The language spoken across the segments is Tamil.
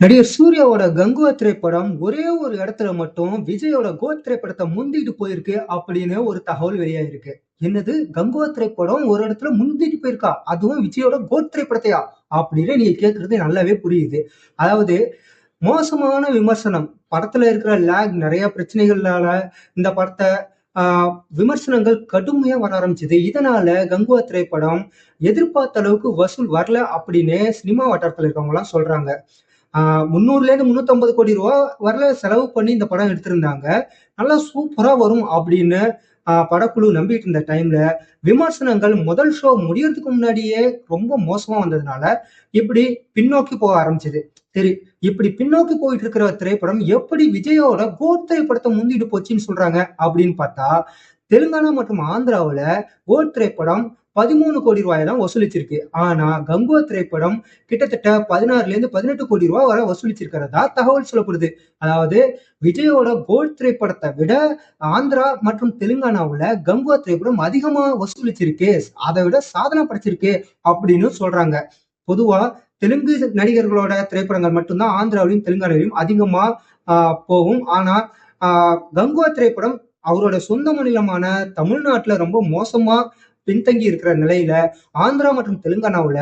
நடிகர் சூர்யாவோட கங்குவா திரைப்படம் ஒரே ஒரு இடத்துல மட்டும் விஜயோட கோ திரைப்படத்தை முந்திட்டு போயிருக்கு அப்படின்னு ஒரு தகவல் வெளியாயிருக்கு. என்னது? கங்குவா திரைப்படம் ஒரு இடத்துல முந்திட்டு போயிருக்கா? அதுவும் விஜயோட கோ திரைப்படத்தையா? அப்படின்னு நீங்க கேக்குறது நல்லாவே புரியுது. அதாவது மோசமான விமர்சனம். படத்துல இருக்கிற லேக் நிறைய பிரச்சனைகளால இந்த படத்தை ஆஹ், விமர்சனங்கள் கடுமையா வர ஆரம்பிச்சது. இதனால கங்குவா திரைப்படம் எதிர்பார்த்த அளவுக்கு வசூல் வரல அப்படின்னு சினிமா வட்டாரத்துல இருக்கவங்க எல்லாம் சொல்றாங்க. ஆஹ் முந்நூறுல இருந்து கோடி ரூபா வரல செலவு பண்ணி இந்த படம் எடுத்திருந்தாங்க. நல்லா சூப்பரா வரும் அப்படின்னு படக்குழு நம்பிட்டு இருந்த டைம்ல விமர்சனங்கள் முதல் ஷோ முடியறதுக்கு முன்னாடியே ரொம்ப மோசமா வந்ததுனால இப்படி பின்னோக்கி போக ஆரம்பிச்சது. சரி இப்படி பின்னோக்கி போயிட்டு இருக்கிற திரைப்படம் எப்படி விஜயோட கோத்தை படத்தை முந்திட்டு போச்சுன்னு சொல்றாங்க அப்படின்னு பார்த்தா தெலுங்கானா மற்றும் ஆந்திராவில் கோட் திரைப்படம் பதிமூணு கோடி ரூபாய் தான் வசூலிச்சிருக்கு. ஆனா கங்குவா திரைப்படம் கிட்டத்தட்ட பதினாறுல இருந்து பதினெட்டு கோடி ரூபாய் வரை வசூலிச்சிருக்கிறதா தகவல் சொல்லப்படுது. அதாவது விஜயோட கோல்ட் திரைப்படத்தை விட ஆந்திரா மற்றும் தெலுங்கானாவில் கங்குவா திரைப்படம் அதிகமா வசூலிச்சிருக்கு. அதை விட சாதனை படைச்சிருக்கு அப்படின்னு சொல்றாங்க. பொதுவா தெலுங்கு நடிகர்களோட திரைப்படங்கள் மட்டும்தான் ஆந்திராவிலும் தெலுங்கானாவிலையும் அதிகமா போகும். ஆனா கங்குவா திரைப்படம் அவரோட சொந்த மாநிலமான தமிழ்நாட்டுல ரொம்ப மோசமா பின்தங்கி இருக்கிற நிலையில ஆந்திரா மற்றும் தெலுங்கானாவுல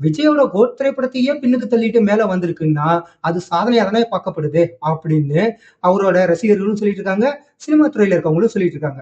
விஜயோட கோட் திரைப்படத்தையே பின்னுக்கு தள்ளிட்டு மேல வந்திருக்குன்னா அது சாதனையா தானே பார்க்கப்படுது அப்படின்னு அவரோட ரசிகர்களும் சொல்லிட்டு இருக்காங்க சினிமா துறையில இருக்கவங்களும் சொல்லிட்டு இருக்காங்க.